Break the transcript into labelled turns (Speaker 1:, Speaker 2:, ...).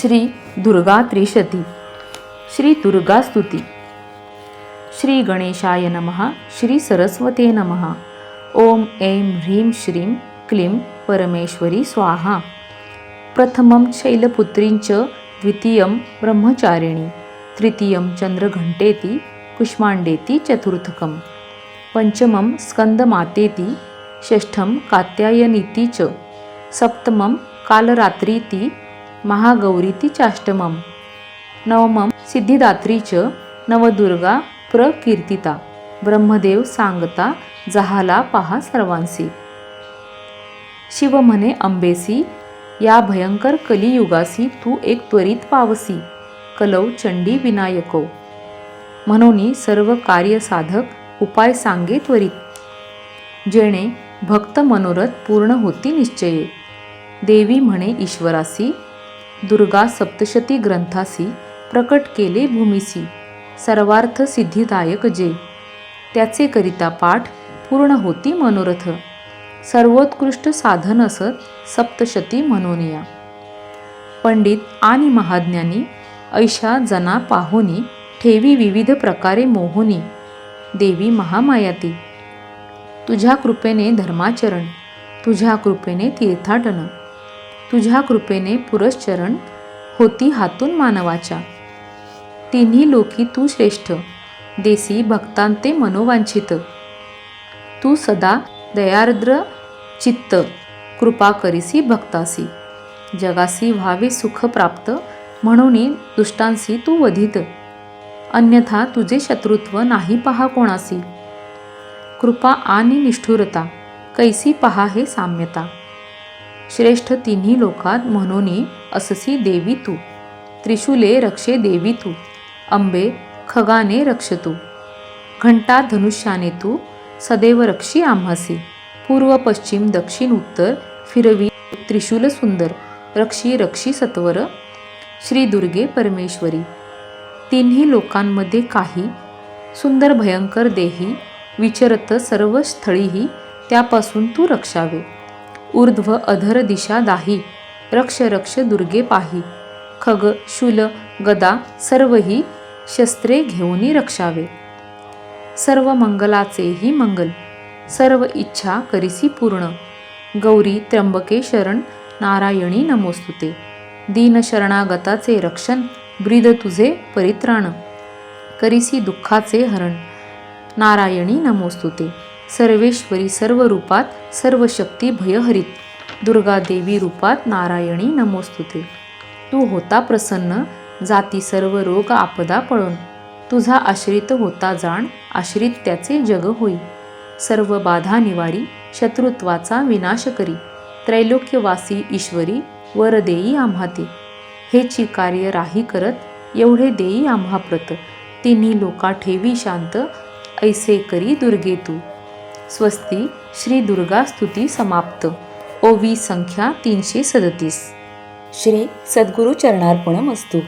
Speaker 1: श्री दुर्गा त्रिशती. श्री दुर्गा स्तुती. श्री गणेशाय नमः श्री सरस्वते नमः. ओम ऐं ह्रीं श्रीं क्लीं परमेश्वरी स्वाहा. प्रथमं शैलपुत्रीञ्च द्वितीयं ब्रह्मचारिणी तृतीयं चन्द्रघण्टेति कुष्माण्डेति चतुर्थकं. पञ्चमं स्कन्दमातेति षष्ठं कात्यायनीति च. सप्तमं कालरात्रीति महागौरीती चाष्टमम। नवमं सिद्धिदात्री च नवदुर्गा प्रकीर्तिता। ब्रह्मदेव सांगता जहाला पहा सर्वांसी। शिव म्हणे अंबेसी या भयंकर कलियुगासी तू एक त्वरित पावसी कलौ चंडी विनायको। म्हणून सर्व कार्यसाधक उपाय सांगे त्वरित। जेणे भक्त मनोरथ पूर्ण होती निश्चये। देवी म्हणे ईश्वरासी दुर्गा सप्तशती ग्रंथासी प्रकट केले भूमिसी. सर्वार्थ सिद्धिदायक जे. त्याचे करिता पाठ पूर्ण होती मनोरथ. सर्वोत्कृष्ट साधन असत सप्तशती म्हणूनिया पंडित आणि महाज्ञानी ऐशा जना पाहुनी ठेवी विविध प्रकारे मोहुनी. देवी महामायाती. तुझ्या कृपेने धर्माचरण तुझ्या कृपेने तीर्थाटन. तुझ्या कृपेने पुरश्चरण होती हातून मानवाच्या. तिन्ही लोकी तू श्रेष्ठ देसी भक्तांते मनोवांछित. तू सदा दयार्द्र चित्त कृपा करीसी भक्तासी. जगासी व्हावे सुख प्राप्त म्हणून दुष्टांसी तू वधित. अन्यथा तुझे शत्रुत्व नाही पहा कोणासी. कृपा आणि निष्ठुरता कैसी पहा हे साम्यता. श्रेष्ठ तिन्ही लोकात म्हणून अससी देवी तू. त्रिशूले रक्षे देवी तू. अंबे खगाने रक्ष तू. घंटा धनुष्याने तू सदैव रक्षी आम्हासी. पूर्व पश्चिम दक्षिण उत्तर फिरवी त्रिशूल सुंदर रक्षी रक्षी सत्वर श्री दुर्गे परमेश्वरी. तिन्ही लोकांमध्ये काही सुंदर भयंकर देही विचरत सर्व स्थळीही त्यापासून तू रक्षावे. ऊर्ध्व अधर दिशा दाही रक्ष रक्ष दुर्गे पाही खग शूल गदा सर्वही शस्त्रे घेऊनी रक्षावे. सर्व मंगलाचेही मंगल सर्व इच्छा करिसी पूर्ण. गौरी त्र्यंबके शरण नारायणी नमोस्तुते. दीन शरणागताचे रक्षण ब्रीद तुझे परित्राण. करिसी दुःखाचे हरण नारायणी नमोस्तुते. सर्वेश्वरी सर्व रूपात सर्व शक्ती भयहरित. दुर्गा देवी रूपात नारायणी नमोस्तुते. तू होता प्रसन्न जाती सर्व रोग आपदा पळून. तुझा आश्रित होता जाण आश्रित त्याचे जग होई. सर्व बाधा निवारी शत्रुत्वाचा विनाश करी. त्रैलोक्यवासी ईश्वरी वर देई आम्हाती. हेची कार्य राही करत एवढे देई आम्हा प्रत. तिन्ही लोका ठेवी शांत ऐसे करी दुर्गे तू. स्वस्ती श्री दुर्गा स्तुती समाप्त. ओवी संख्या तीनशे सदतीस.
Speaker 2: श्री सद्गुरु असतो